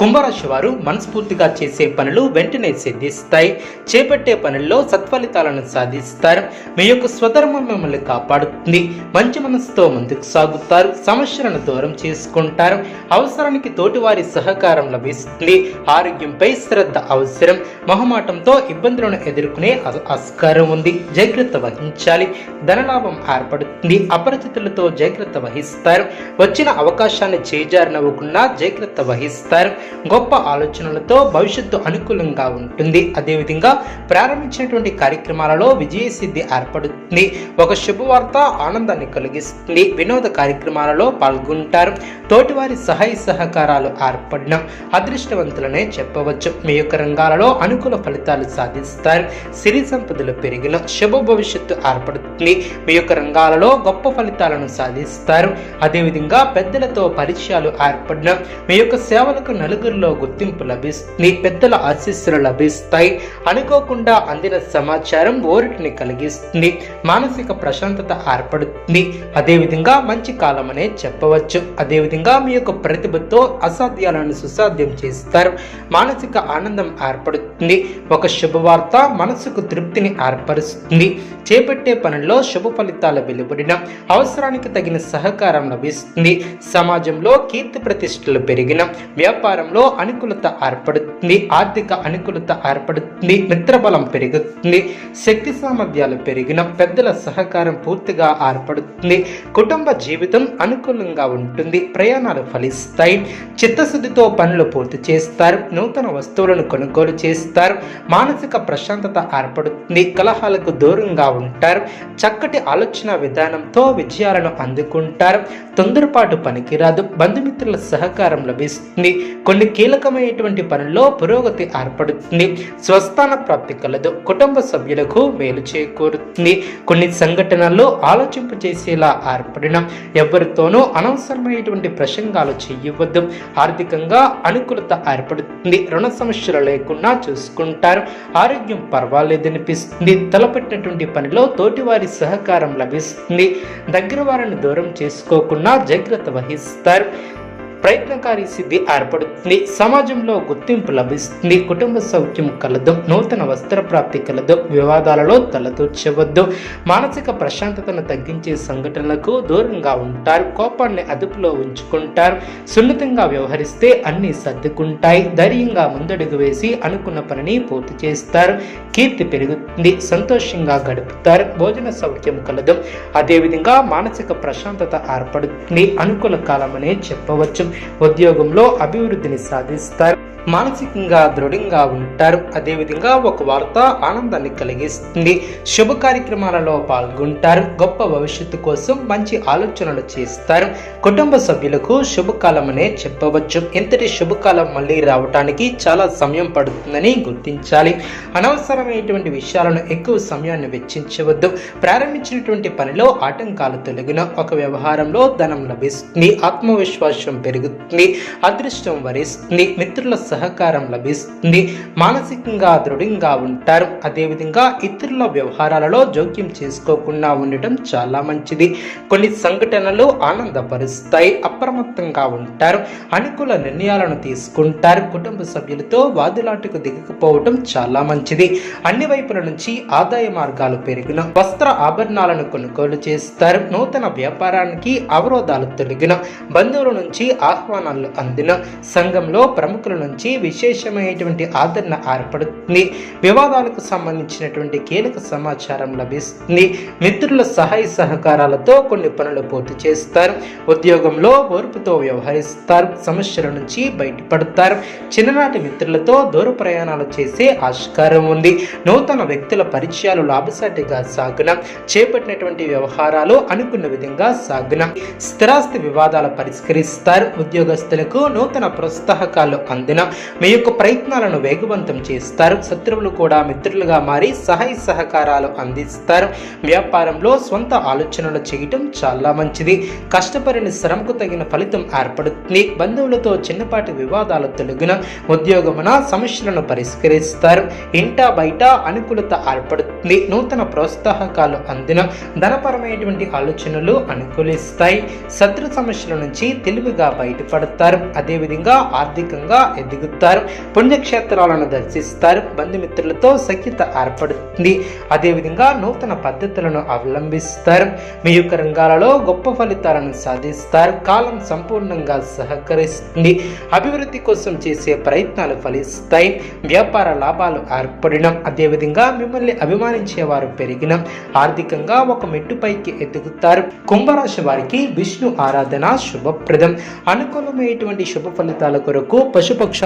కుంభరాశి వారు మనస్ఫూర్తిగా చేసే పనులు వెంటనే సిద్ధిస్తాయి. చేపట్టే పనుల్లో సత్ఫలితాలను సాధిస్తారు. మీ యొక్క స్వధర్మం మిమ్మల్ని కాపాడుతుంది. మంచి మనసుతో ముందుకు సాగుతారు. సమస్యలను దూరం చేసుకుంటారు. అవసరానికి తోటివారి సహకారం లభిస్తుంది. ఆరోగ్యంపై శ్రద్ధ అవసరం. మొహమాటంతో ఇబ్బందులను ఎదుర్కొనే ఆస్కారం ఉంది. జాగ్రత్త వహించాలి. ధనలాభం ఏర్పడుతుంది. అపరిచితులతో జాగ్రత్త వహిస్తారు. వచ్చిన అవకాశాన్ని చేజారినవ్వకుండా జాగ్రత్త వహిస్తారు. గొప్ప ఆలోచనలతో భవిష్యత్తు అనుకూలంగా ఉంటుంది. అదేవిధంగా ప్రారంభించినటువంటి కార్యక్రమాలలో విజయసిద్ధి ఏర్పడుతుంది. ఒక శుభవార్త ఆనందాన్ని కలిగిస్తుంది. వినోద కార్యక్రమాలలో పాల్గొంటారు. తోటివారి సహాయ సహకారాలు ఏర్పడిన అదృష్టవంతులనే చెప్పవచ్చు. మీ యొక్క రంగాలలో అనుకూల ఫలితాలు సాధిస్తారు. సిరి సంపదలు పెరిగిన శుభ భవిష్యత్తు ఏర్పడుతుంది. మీ యొక్క రంగాలలో గొప్ప ఫలితాలను సాధిస్తారు. అదేవిధంగా పెద్దలతో పరిచయాలు ఏర్పడిన మీ యొక్క సేవలకు నలుగురిలో గుర్తింపు లభిస్తుంది. పెద్దల ఆశీస్సులు లభిస్తాయి. అనుకోకుండా అందిన సమాచారం ఓరిటిని కలిగిస్తుంది. మానసిక ప్రశాంతత ఏర్పడుతుంది. అదేవిధంగా మంచి కాలం అనే చెప్పవచ్చు. అదేవిధంగా మీ యొక్క ప్రతిభతో అసాధ్యాలను సుసాధ్యం చేస్తారు. మానసిక ఆనందం ఏర్పడుతుంది. ఒక శుభవార్త మనసుకు తృప్తిని ఏర్పరుస్తుంది. చేపట్టే పనుల్లో శుభ ఫలితాలు వెలువడిన అవసరానికి తగిన సహకారం లభిస్తుంది. సమాజంలో కీర్తి ప్రతిష్టలు పెరిగిన వ్యాపారం వ్యాపారంలో అనుకూలత ఏర్పడుతుంది ఆర్థిక అనుకూలత ఏర్పడుతుంది మిత్రబలం పెరుగుతుంది శక్తి సామర్థ్యాలు పెరిగిన పెద్దల సహకారం పూర్తిగా ఏర్పడుతుంది కుటుంబ జీవితం అనుకూలంగా ఉంటుంది ప్రయాణాలు ఫలిస్తాయి చిత్తశుద్ధితో పనులు పూర్తి చేస్తారు నూతన వస్తువులను కొనుగోలు చేస్తారు మానసిక ప్రశాంతత ఏర్పడుతుంది కలహాలకు దూరంగా ఉంటారు చక్కటి ఆలోచన విధానంతో విజయాలను అందుకుంటారు తొందరపాటు పనికిరాదు బంధుమిత్రుల సహకారం లభిస్తుంది కొన్ని కీలకమైనటువంటి పనుల్లో పురోగతి ఏర్పడుతుంది. స్వస్థాన ప్రాప్తి కలదు. కుటుంబ సభ్యులకు మేలు చేకూరుతుంది. కొన్ని సంఘటనల్లో ఆలోచింపు చేసేలా ఏర్పడిన ఎవరితోనూ అనవసరమైనటువంటి ప్రసంగాలు చేయవద్దు. ఆర్థికంగా అనుకూలత ఏర్పడుతుంది. రుణ సమస్యలు లేకుండా చూసుకుంటారు. ఆరోగ్యం పర్వాలేదనిపిస్తుంది. తలపెట్టినటువంటి పనిలో తోటివారి సహకారం లభిస్తుంది. దగ్గర వారిని దూరం చేసుకోకుండా జాగ్రత్త వహిస్తారు. ప్రయత్నకారి సిద్ధి ఏర్పడుతుంది. సమాజంలో గుర్తింపు లభిస్తుంది. కుటుంబ సౌఖ్యం కలదు. నూతన వస్త్ర ప్రాప్తి కలదు. వివాదాలలో తలదూర్చవద్దు. మానసిక ప్రశాంతతను తగ్గించే సంఘటనలకు దూరంగా ఉంటారు. కోపాన్ని అదుపులో ఉంచుకుంటారు. సున్నితంగా వ్యవహరిస్తే అన్ని సర్దుకుంటాయి. ధైర్యంగా ముందడుగు వేసి అనుకున్న పనిని పూర్తి చేస్తారు. కీర్తి పెరుగుతుంది. సంతోషంగా గడుపుతారు. భోజన సౌఖ్యం కలదు. అదేవిధంగా మానసిక ప్రశాంతత ఏర్పడుతుంది. అనుకూల కాలమనే చెప్పవచ్చు. ఉద్యోగంలో అభివృద్ధిని సాధిస్తారు. మానసికంగా దృఢంగా ఉంటారు. అదేవిధంగా ఒక వార్త ఆనందాన్ని కలిగిస్తుంది. శుభ కార్యక్రమాలలో పాల్గొంటారు. గొప్ప భవిష్యత్తు కోసం మంచి ఆలోచనలు చేస్తారు. కుటుంబ సభ్యులకు శుభకాలమనే చెప్పవచ్చు. ఇంతటి శుభకాలం మళ్ళీ రావటానికి చాలా సమయం పడుతుందని గుర్తించాలి. అనవసరమైనటువంటి విషయాలను ఎక్కువ సమయాన్ని వెచ్చించవద్దు. ప్రారంభించినటువంటి పనిలో ఆటంకాలు తొలగిన ఒక వ్యవహారంలో ధనం లభిస్తుంది. ఆత్మవిశ్వాసం పెరుగుతుంది. అదృష్టం వరిస్తుంది. మిత్రుల సహ సహకారం లభిస్తుంది. మానసికంగా దృఢంగా ఉంటారు. అదేవిధంగా ఇతరుల వ్యవహారాలలో జోక్యం చేసుకోకుండా ఉండటం చాలా మంచిది. కొన్ని సంఘటనలు ఆనందపరుస్తాయి. అప్రమత్తంగా ఉంటారు. అనుకూల నిర్ణయాలను తీసుకుంటారు. కుటుంబ సభ్యులతో వాదులాటకు దిగకపోవటం చాలా మంచిది. అన్ని వైపుల నుంచి ఆదాయ మార్గాలు పెరిగిన వస్త్ర ఆభరణాలను కొనుగోలు చేస్తారు. నూతన వ్యాపారానికి అవరోధాలు తొలగిన బంధువుల నుంచి ఆహ్వానాలు అందిన సంఘంలో ప్రముఖుల నుంచి విశేషమైనటువంటి ఆదరణ ఏర్పడుతుంది. వివాదాలకు సంబంధించినటువంటి కీలక సమాచారం లభిస్తుంది. మిత్రుల సహాయ సహకారాలతో కొన్ని పనులు పూర్తి చేస్తారు. ఉద్యోగంలో ఓర్పుతో వ్యవహరిస్తారు. సమస్యల నుంచి బయటపడతారు. చిన్ననాటి మిత్రులతో దూర ప్రయాణాలు చేసే ఆస్కారం ఉంది. నూతన వ్యక్తుల పరిచయాలు లాభసాటిగా సాగున చేపట్టినటువంటి వ్యవహారాలు అనుకున్న విధంగా సాగున. స్థిరాస్తి వివాదాలు పరిష్కరిస్తారు. ఉద్యోగస్తులకు నూతన ప్రోత్సాహకాలు అందిన మీ యొక్క ప్రయత్నాలను వేగవంతం చేస్తారు. శత్రువులు కూడా మిత్రులుగా మారి సహాయ సహకారాలు అందిస్తారు. వ్యాపారంలో సొంత ఆలోచనలు చేయటం చాలా మంచిది. కష్టపడిన శ్రమకు తగిన ఫలితం ఏర్పడుతుంది. బంధువులతో చిన్నపాటి వివాదాలు తొలగిన ఉద్యోగమున సమస్యలను పరిష్కరిస్తారు. ఇంటా బయట అనుకూలత ఏర్పడుతుంది. నూతన ప్రోత్సాహకాలు అందిన ధనపరమైనటువంటి ఆలోచనలు అనుకూలిస్తాయి. శత్రు సమస్యల నుంచి తెలివిగా బయటపడతారు. అదేవిధంగా ఆర్థికంగా ఎదుగు ఎదుగుతారు పుణ్యక్షేత్రాలను దర్శిస్తారు బంధుమిత్రులతో సఖ్యత ఏర్పడుతుంది. అదేవిధంగా నూతన పద్ధతులను అవలంబిస్తారు. మీ యొక్క రంగాలలో గొప్ప ఫలితాలను సాధిస్తారు. కాలం సంపూర్ణంగా సహకరిస్తుంది. అభివృద్ధి కోసం చేసే ప్రయత్నాలు ఫలిస్తాయి. వ్యాపార లాభాలు ఏర్పడడం అదేవిధంగా మిమ్మల్ని అభిమానించే వారు పెరిగిన. ఆర్థికంగా ఒక మెట్టుపైకి ఎదుగుతారు. కుంభరాశి వారికి విష్ణు ఆరాధన శుభప్రదం. అనుకూలమైనటువంటి శుభ ఫలితాల కొరకు పశుపక్ష